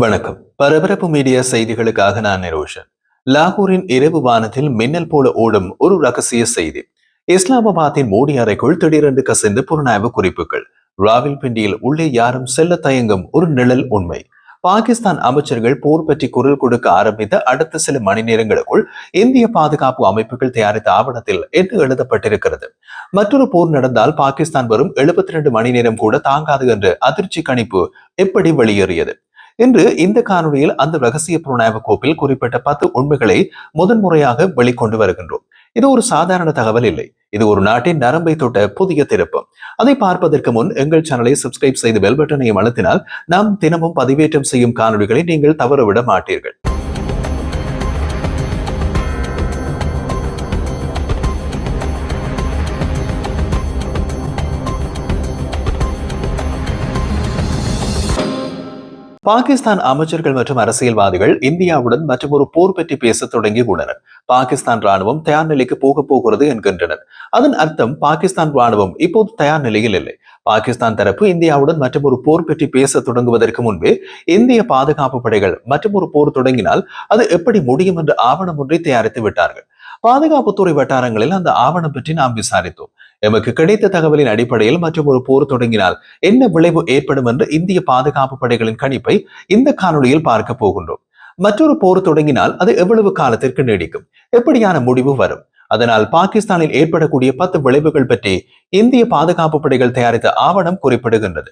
வணக்கம். பரபரப்பு மீடியா செய்திகளுக்காக நான் நிரோஷன். லாகூரின் இரவு வானத்தில் மின்னல் போல ஓடும் ஒரு ரகசிய செய்தி. இஸ்லாமாபாத்தின் மோடி அறைக்குள் திடீரென்று கசிந்து புலனாய்வு குறிப்புகள். ராவில் பிண்டியில் உள்ளே யாரும் செல்ல தயங்கும் ஒரு நிழல் உண்மை. பாகிஸ்தான் அமைச்சர்கள் போர் பற்றி குரல் கொடுக்க ஆரம்பித்த அடுத்த சில மணி நேரங்களுக்குள் இந்திய பாதுகாப்பு அமைப்புகள் தயாரித்த ஆவணத்தில் என்று எழுதப்பட்டிருக்கிறது. மற்றொரு போர் நடந்தால் பாகிஸ்தான் வரும் எழுபத்தி ரெண்டு மணி நேரம் கூட தாங்காது என்று அதிர்ச்சி கணிப்பு எப்படி வெளியேறியது? இன்று இந்த காணொலியில் அந்த ரகசிய புலனாய்வு கோப்பில் குறிப்பிட்ட பத்து உண்மைகளை முதன்முறையாக வெளிக்கொண்டு வருகின்றோம். இது ஒரு சாதாரண தகவல் இல்லை. இது ஒரு நாட்டின் நரம்பை தொட்ட புதிய திருப்பம் அதை பார்ப்பதற்கு முன் எங்கள் சேனலை சப்ஸ்கிரைப் செய்து பெல் பட்டனையும் அழுத்தினால் நாம் தினமும் பதிவேற்றம் செய்யும் காணொலிகளை நீங்கள் தவறவிட மாட்டீர்கள். பாகிஸ்தான் அமைச்சர்கள் மற்றும் அரசியல்வாதிகள் இந்தியாவுடன் மற்றும் ஒரு போர் பற்றி பேச தொடங்கி உள்ளனர் பாகிஸ்தான் ராணுவம் தயார் நிலைக்கு போக போகிறது என்கின்றனர். அதன் அர்த்தம் பாகிஸ்தான் ராணுவம் இப்போது தயார் நிலையில் இல்லை. பாகிஸ்தான் தரப்பு இந்தியாவுடன் மற்றும் ஒரு போர் பற்றி பேச தொடங்குவதற்கு முன்பே இந்திய பாதுகாப்பு படைகள் மற்றும் ஒரு போர் தொடங்கினால் அது எப்படி முடியும் என்ற ஆவணம் ஒன்றை தயாரித்து விட்டார்கள். பாதுகாப்புத்துறை வட்டாரங்களில் அந்த ஆவணம் பற்றி நாம் விசாரித்தோம். எமக்கு கிடைத்த தகவலின் அடிப்படையில் மற்றும் ஒரு போர் தொடங்கினால் என்ன விளைவு ஏற்படும் என்று இந்திய பாதுகாப்பு படைகளின் கணிப்பை இந்த காணொலியில் பார்க்க போகின்றோம். மற்றொரு போர் தொடங்கினால் அது எவ்வளவு காலத்திற்கு நீடிக்கும்? எப்படியான முடிவு வரும்? அதனால் பாகிஸ்தானில் ஏற்படக்கூடிய பத்து விளைவுகள் பற்றி இந்திய பாதுகாப்பு படைகள் தயாரித்த ஆவணம் குறிப்பிடுகின்றது.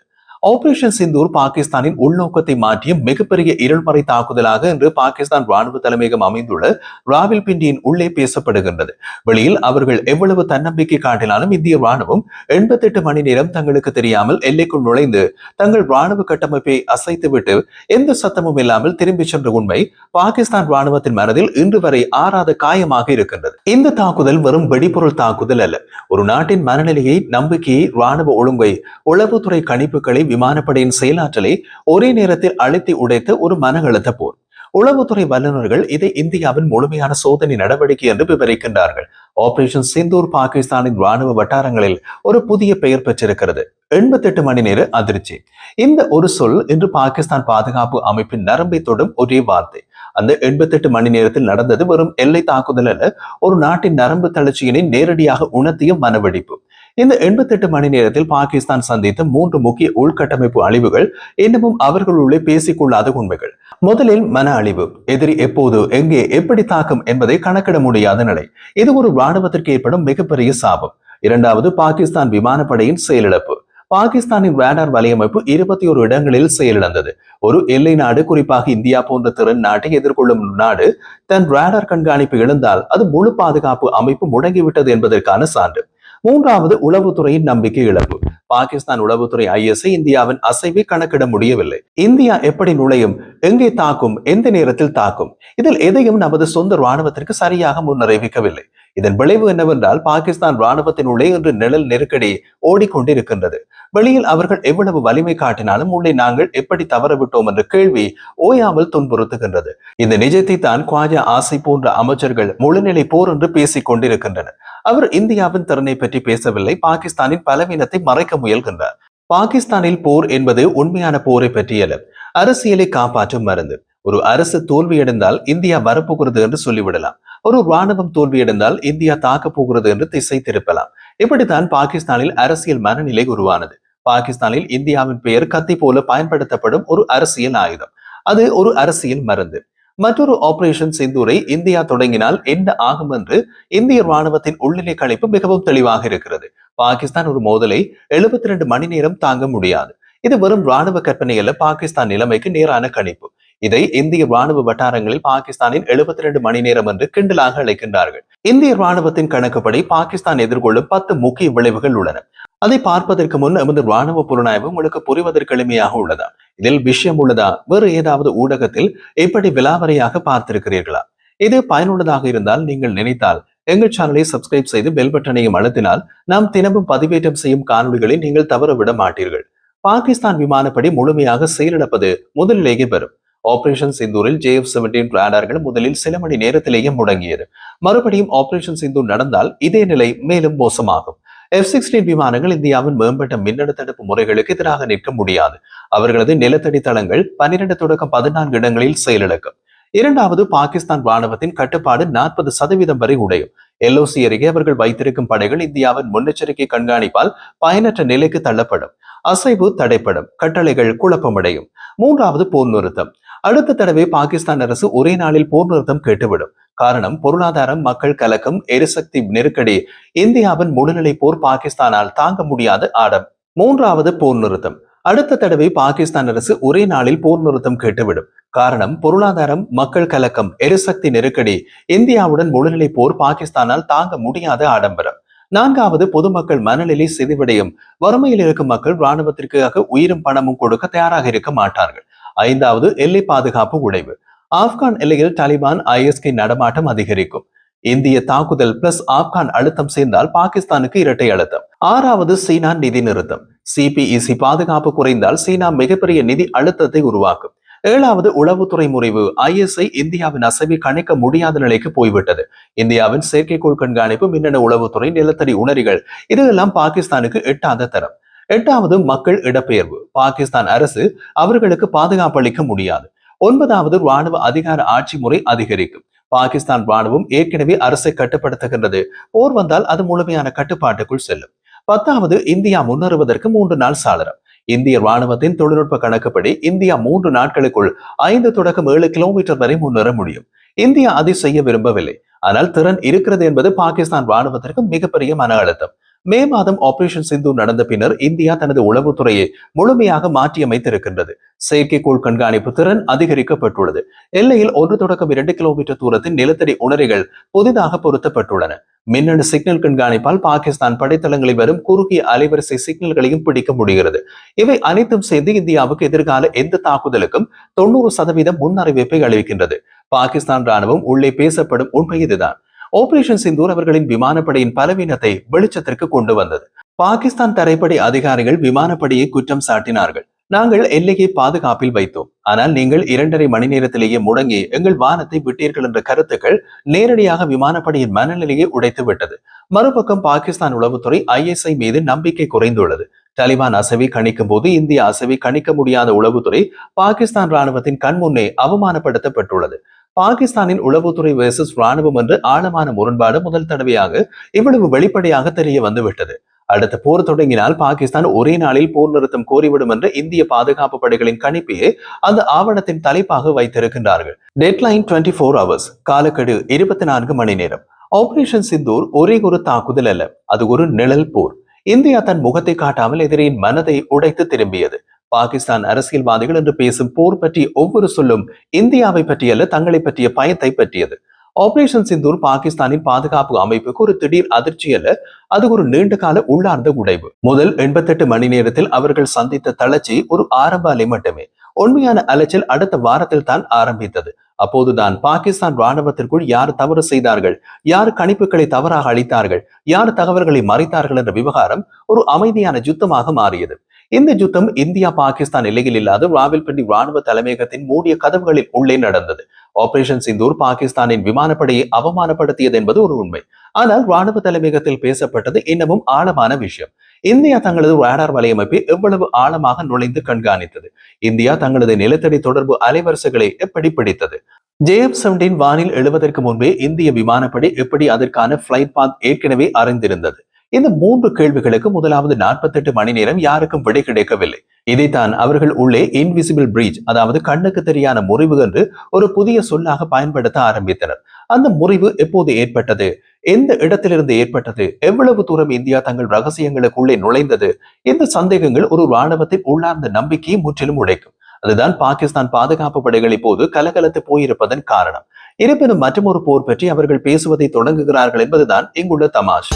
ஆபரேஷன் சிந்தூர் பாகிஸ்தானின் உள்நோக்கத்தை மாற்றிய மிகப்பெரிய இருள்மறை தாக்குதலாக இன்று பாகிஸ்தான் ராணுவ தலைமையகம் அமைந்துள்ள ராவில் பிண்டியின் உள்ளே பேசப்படுகின்றது. வெளியில் அவர்கள் எவ்வளவு தன்னம்பிக்கை காட்டினாலும் இந்திய ராணுவம் எண்பத்தெட்டு மணி நேரம் தங்களுக்கு தெரியாமல் எல்லைக்குள் நுழைந்து தங்கள் ராணுவ கட்டமைப்பை அசைத்துவிட்டு எந்த சத்தமும் இல்லாமல் திரும்பி சென்ற உண்மை பாகிஸ்தான் ராணுவத்தின் மனதில் இன்று வரை ஆறாத காயமாக இருக்கின்றது. இந்த தாக்குதல் வெறும் வெடிபொருள் தாக்குதல் அல்ல. ஒரு நாட்டின் மனநிலையை நம்பிக்கையை ராணுவ ஒழுங்கை உளவுத்துறை கணிப்புகளை விமானப்படையின் செயலாற்றலை ஒரே நேரத்தில் அழுத்தி உடைத்த ஒரு மன அழுத்த போர். உளவுத்துறை வல்லுநர்கள் இதை இந்தியாவின் முழுமையான சோதனை நடவடிக்கை என்று விவரிக்கின்றார்கள். ஆபரேஷன் சிந்தூர் பாகிஸ்தானின் ராணுவ வட்டாரங்களில் ஒரு புதிய பெயர் பெற்றிருக்கிறது. எண்பத்தி எட்டு மணி நேர அதிர்ச்சி. இந்த ஒரு சொல் இன்று பாகிஸ்தான் பாதுகாப்பு அமைப்பின் நரம்பை தொடும் ஒரே வார்த்தை. அந்த எண்பத்தெட்டு மணி நேரத்தில் நடந்தது வெறும் எல்லை தாக்குதல் அல்ல ஒரு நாட்டின் நரம்பு தளர்ச்சியினை நேரடியாக உணர்த்திய மனவெடிப்பு இந்த எண்பத்தெட்டு மணி நேரத்தில் பாகிஸ்தான் சந்தித்த மூன்று முக்கிய உள்கட்டமைப்பு அழிவுகள் இன்னமும் அவர்களுள்ளே பேசிக்கொள்ளாத உண்மைகள். முதலில் மன அழிவு எதிரி எப்போது எங்கே எப்படி தாக்கும் என்பதை கணக்கிட முடியாத நிலை. இது ஒரு ராணுவத்திற்கு ஏற்படும் மிகப்பெரிய சாபம். இரண்டாவது பாகிஸ்தான் விமானப்படையின் செயலிழப்பு. பாகிஸ்தானின் ரேடார் வலையமைப்பு இருபத்தி ஒரு இடங்களில் செயலிழந்தது. ஒரு எல்லை நாடு குறிப்பாக இந்தியா போன்ற திறன் நாட்டை எதிர்கொள்ளும் நாடு தன் ரேடார் கண்காணிப்பு இழந்தால் அது முழு பாதுகாப்பு அமைப்பு முடங்கிவிட்டது என்பதற்கான சான்று. மூன்றாவது உளவுத்துறையின் நம்பிக்கை இழப்பு. பாகிஸ்தான் உளவுத்துறை ஐஎஸ்ஐ இந்தியாவின் அசைவை கணக்கிட முடியவில்லை. இந்தியா எப்படி நுழையும் எங்கே தாக்கும் எந்த நேரத்தில் தாக்கும் இதில் எதையும் நமது சொந்த ராணுவத்திற்கு சரியாக முன்னறிவிக்கவில்லை. இதன் விளைவு என்னவென்றால் பாகிஸ்தான் ராணுவத்தின் உள்ளே இன்று நிழல் நெருக்கடி ஓடிக்கொண்டிருக்கின்றது. வெளியில் அவர்கள் எவ்வளவு வலிமை காட்டினாலும் உள்ளே நாங்கள் எப்படி தவறவிட்டோம் என்ற கேள்வி ஓயாமல் துன்புறுத்துகின்றது. இந்த நிஜத்தை தான் குவாஜா ஆசை போன்ற அமைச்சர்கள் முழுநிலை போர் என்று பேசிக் கொண்டிருக்கின்றனர். அவர் இந்தியாவின் திறனை பற்றி பேசவில்லை பாகிஸ்தானின் பலவீனத்தை மறைக்க முயல்கின்றார். பாகிஸ்தானில் போர் என்பது உண்மையான போரை பற்றியல்ல. அரசியலை காப்பாற்றும் மருந்து. ஒரு அரசு தோல்வியடைந்தால் இந்தியா வரப்போகிறது என்று சொல்லிவிடலாம். ஒரு ராணுவம் தோல்வியடைந்தால் இந்தியா தாக்க போகிறது என்று திசை திருப்பலாம். இப்படித்தான் பாகிஸ்தானில் அரசியல் மனநிலை உருவானது. பாகிஸ்தானில் இந்தியாவின் பெயர் கத்தி போல பயன்படுத்தப்படும் ஒரு அரசியல் ஆயுதம். அது ஒரு அரசியல் மருந்து. மற்றொரு ஆபரேஷன் சிந்தூரை இந்தியா தொடங்கினால் என்ன ஆகும் என்று இந்திய ராணுவத்தின் உள்நிலை கணிப்பு மிகவும் தெளிவாக இருக்கிறது. பாகிஸ்தான் ஒரு மோதலை எழுபத்தி ரெண்டு மணி நேரம் தாங்க முடியாது. இது வெறும் ராணுவ கற்பனை அல்ல பாகிஸ்தான் நிலைமைக்கு நேரான கணிப்பு. இதை இந்திய ராணுவ வட்டாரங்களில் பாகிஸ்தானின் எழுபத்தி ரெண்டு மணி நேரம் என்று கிண்டலாக அழைக்கின்றார்கள். இந்திய ராணுவத்தின் கணக்குப்படி பாகிஸ்தான் எதிர்கொள்ளும் பத்து முக்கிய விளைவுகள் உள்ளன. அதை பார்ப்பதற்கு முன் எமது ராணுவ புலனாய்வு உங்களுக்கு புரிவதற்கு எளிமையாக உள்ளதா? இதில் விஷயம் உள்ளதா? வேறு ஏதாவது ஊடகத்தில் இப்படி விலாவரையாக பார்த்திருக்கிறீர்களா? இது பயனுள்ளதாக இருந்தால் நீங்கள் நினைத்தால் எங்கள் சேனலை சப்ஸ்கிரைப் செய்து பெல் பட்டனையும் அழுத்தினால் நாம் தினமும் பதிவேற்றம் செய்யும் காணொலிகளை நீங்கள் தவறவிட மாட்டீர்கள். பாகிஸ்தான் விமானப்படி முழுமையாக செயலிழப்பது முதலிலேயே பெறும் ஆபரேஷன் சிந்தூரில் ஜே எஃப் செவன்டீன் ரேடார்கள் முதலில் சில மணி நேரத்திலேயே முடங்கியது. மறுபடியும் ஆபரேஷன் சிந்தூர் நடந்தால் இதே நிலை மேலும் மோசமாகும். எஃப் சிக்ஸ்டீன் விமானங்கள் இந்தியாவின் மேம்பட்ட மின்னணு தடுப்பு முறைகளுக்கு எதிராக நிற்க முடியாது. அவர்களது நிலத்தடி தளங்கள் பன்னிரண்டு தொடக்கம் பதினான்கு இடங்களில் செயலிழக்கும். இரண்டாவது பாகிஸ்தான் ராணுவத்தின் கட்டுப்பாடு நாற்பது சதவீதம் வரை உடையும். எல்ஓசி அருகே அவர்கள் வைத்திருக்கும் படைகள் இந்தியாவின் முன்னெச்சரிக்கை கண்காணிப்பால் பயனற்ற நிலைக்கு தள்ளப்படும். அசைவு தடைப்படும். கட்டளைகள் குழப்பமடையும். மூன்றாவது போர் நிறுத்தம் அடுத்த தடவை பாகிஸ்தான் அரசு ஒரே நாளில் போர் நிறுத்தம் கேட்டுவிடும். காரணம் பொருளாதாரம் மக்கள் கலக்கம் எரிசக்தி நெருக்கடி இந்தியாவின் முழுநிலை போர் பாகிஸ்தானால் தாங்க முடியாத ஆடம். மூன்றாவது போர் நிறுத்தம். அடுத்த தடவை பாகிஸ்தான் அரசு ஒரே நாளில் போர் நிறுத்தம் கேட்டுவிடும். காரணம் பொருளாதாரம் மக்கள் கலக்கம் எரிசக்தி நெருக்கடி இந்தியாவுடன் முழுநிலை போர் பாகிஸ்தானால் தாங்க முடியாத ஆடம்பரம். நான்காவது பொதுமக்கள் மனநிலை சிதைவடையும். வறுமையில் இருக்கும் மக்கள் ராணுவத்திற்காக உயிரும் பணமும் கொடுக்க தயாராக இருக்க மாட்டார்கள். ஐந்தாவது எல்லை பாதுகாப்பு உடைவு. ஆப்கான் எல்லையில் தாலிபான் ஐஎஸ்கே நடமாட்டம் அதிகரிக்கும். இந்திய தாக்குதல் பிளஸ் ஆப்கான் அழுத்தம் சேர்ந்தால் பாகிஸ்தானுக்கு இரட்டை அழுத்தம். ஆறாவது சீனா நிதி நிறுத்தம். சிபிஇசி பாதுகாப்பு குறைந்தால் சீனா மிகப்பெரிய நிதி அழுத்தத்தை உருவாக்கும். ஏழாவது உளவுத்துறை முறிவு. ஐஎஸ்ஐ இந்தியாவின் அசைவை கணிக்க முடியாத நிலைக்கு போய்விட்டது. இந்தியாவின் செயற்கைக்கோள் கண்காணிப்பு மின்னணு உளவுத்துறை நிலத்தடி உணரிகள் இதெல்லாம் பாகிஸ்தானுக்கு எட்டாத தரம். எட்டாவது மக்கள் இடப்பெயர்வு. பாகிஸ்தான் அரசு அவர்களுக்கு பாதுகாப்பு அளிக்க முடியாது. ஒன்பதாவது ராணுவ அதிகார ஆட்சி முறை அதிகரிக்கும். பாகிஸ்தான் ராணுவம் ஏற்கனவே அரசை கட்டுப்படுத்துகின்றது. போர் வந்தால் அது முழுமையான கட்டுப்பாட்டுக்குள் செல்லும். பத்தாவது இந்தியா முன்னேறுவதற்கு மூன்று நாள் சாளரம். இந்திய ராணுவத்தின் தொழில்நுட்ப கணக்குப்படி இந்தியா மூன்று நாட்களுக்குள் ஐந்து தொடக்கம் ஏழு கிலோமீட்டர் வரை முன்னேற முடியும். இந்தியா அதை செய்ய விரும்பவில்லை. ஆனால் திறன் இருக்கிறது என்பது பாகிஸ்தான் ராணுவத்திற்கு மிகப்பெரிய மன அழுத்தம். மே மாதம் ஆபரேஷன் சிந்து நடந்த பின்னர் இந்தியா தனது உளவுத்துறையை முழுமையாக மாற்றியமைத்திருக்கின்றது. செயற்கைக்கோள் கண்காணிப்பு திறன் அதிகரிக்கப்பட்டுள்ளது. எல்லையில் ஒன்று தொடக்கம் இரண்டு கிலோமீட்டர் தூரத்தில் நிலத்தடி உணரிகள் புதிதாக பொருத்தப்பட்டுள்ளன. மின்னணு சிக்னல் கண்காணிப்பால் பாகிஸ்தான் படைத்தளங்களில் வரும் குறுகிய அலைவரிசை சிக்னல்களையும் பிடிக்க முடிகிறது. இவை அனைத்தும் சேர்ந்து இந்தியாவுக்கு எதிர்கால எந்த தாக்குதலுக்கும் தொண்ணூறு சதவீதம் முன்னறிவிப்பை அளிக்கின்றது. பாகிஸ்தான் ராணுவம் உள்ளே பேசப்படும் உண்மை இதுதான். ஆபரேஷன் சிந்தூர் அவர்களின் விமானப்படையின் பலவீனத்தை வெளிச்சத்திற்கு கொண்டு வந்தது. பாகிஸ்தான் தரைப்படை அதிகாரிகள் விமானப்படையை குற்றம் சாட்டினார்கள். நாங்கள் எல்லையை பாதுகாப்பில் வைத்தோம். ஆனால் நீங்கள் இரண்டரை மணி நேரத்திலேயே முடங்கி எங்கள் வானத்தை விட்டீர்கள் என்ற கருத்துக்கள் நேரடியாக விமானப்படையின் மனநிலையை உடைத்து விட்டது. மறுபக்கம் பாகிஸ்தான் உளவுத்துறை ஐஎஸ்ஐ மீது நம்பிக்கை குறைந்துள்ளது. தலிபான் அசவி கணிக்கும் போது இந்திய அசவி கணிக்க முடியாத உளவுத்துறை பாகிஸ்தான் ராணுவத்தின் கண்முன்னே அவமானப்படுத்தப்பட்டுள்ளது. பாகிஸ்தானின் உளவுத்துறை வேர்சஸ் ராணுவம் என்று ஆழமான முரண்பாடு முதல் தடவையாக இவ்வளவு வெளிப்படையாக தெரிய வந்துவிட்டது. அடுத்த போர் தொடங்கினால் பாகிஸ்தான் ஒரே நாளில் போர் நிறுத்தம் கோரிவிடும் என்று இந்திய பாதுகாப்பு படைகளின் கணிப்பையே அந்த ஆவணத்தின் தலைப்பாக வைத்திருக்கின்றார்கள். டெட்லைன் டுவெண்ட்டி ஃபோர் ஹவர்ஸ் காலக்கெடு இருபத்தி நான்கு மணி நேரம். ஆபரேஷன் சிந்தூர் ஒரே ஒரு தாக்குதல் அல்ல அது ஒரு நிழல் போர். இந்தியா தன் முகத்தை காட்டாமல் எதிரியின் மனதை உடைத்து திரும்பியது. பாகிஸ்தான் அரசியல்வாதிகள் என்று பேசும் போர் பற்றி ஒவ்வொரு சொல்லும் இந்தியாவை பற்றியல்ல தங்களை பற்றிய பயத்தை பற்றியது. ஆபரேஷன் சிந்தூர் பாகிஸ்தானின் பாதுகாப்பு அமைப்புக்கு ஒரு திடீர் அதிர்ச்சி அல்ல அது ஒரு நீண்ட கால உள்ளார்ந்த உடைவு. முதல் எண்பத்தெட்டு மணி நேரத்தில் அவர்கள் சந்தித்த தளர்ச்சி ஒரு ஆரம்ப அலை மட்டுமே. உண்மையான அலைச்சல் அடுத்த வாரத்தில் தான் ஆரம்பித்தது. அப்போதுதான் பாகிஸ்தான் ராணுவத்திற்குள் யார் தவறு செய்தார்கள் யார் கணிப்புகளை தவறாக அளித்தார்கள் யார் தகவல்களை மறைத்தார்கள் என்ற விவகாரம் ஒரு அமைதியான யுத்தமாக மாறியது. இந்த யுத்தம் இந்தியா பாகிஸ்தான் எல்லையில் இல்லாத ராவல்பிண்டி ராணுவ தலைமையகத்தின் மூடிய கதவுகளில் உள்ளே நடந்தது. ஆபரேஷன் சிந்தூர் பாகிஸ்தானின் விமானப்படையை அவமானப்படுத்தியது என்பது ஒரு உண்மை. ஆனால் ராணுவ தலைமையகத்தில் பேசப்பட்டது இன்னமும் ஆழமான விஷயம். இந்தியா தங்களது ரேடார் வலையமைப்பை எவ்வளவு ஆழமாக நுழைந்து கண்காணித்தது? இந்தியா தங்களது நிலத்தடி தொடர்பு அலைவரிசைகளை எப்படி பிடித்தது? ஜேஎப் செவன்டீன் வானில் எழுவதற்கு முன்பே இந்திய விமானப்படை எப்படி அதற்கான பிளைட் பாத் ஏற்கனவே அறிந்திருந்தது? இந்த மூன்று கேள்விகளுக்கு முதலாவது நாற்பத்தெட்டு மணி நேரம் யாருக்கும் விடை கிடைக்கவில்லை. இதைத்தான் அவர்கள் உள்ளே இன்விசிபிள் பிரீச் அதாவது கண்ணுக்கு தெரியான முறிவு என்று ஒரு புதிய சொல்லாக பயன்படுத்த ஆரம்பித்தனர். அந்த முறிவு எப்போது ஏற்பட்டது? எந்த இடத்திலிருந்து ஏற்பட்டது? எவ்வளவு தூரம் இந்தியா தங்கள் ரகசியங்களுக்குள்ளே நுழைந்தது? இந்த சந்தேகங்கள் ஒரு இராணுவத்தின் உள்ளார்ந்த நம்பிக்கையை முற்றிலும் உடைக்கும். அதுதான் பாகிஸ்தான் பாதுகாப்பு படைகள் இப்போது கலகலத்து போயிருப்பதன் காரணம். இருப்பினும் மற்றொரு போர் பற்றி அவர்கள் பேசுவதை தொடங்குகிறார்கள் என்பதுதான் இங்குள்ள தமாஷ்.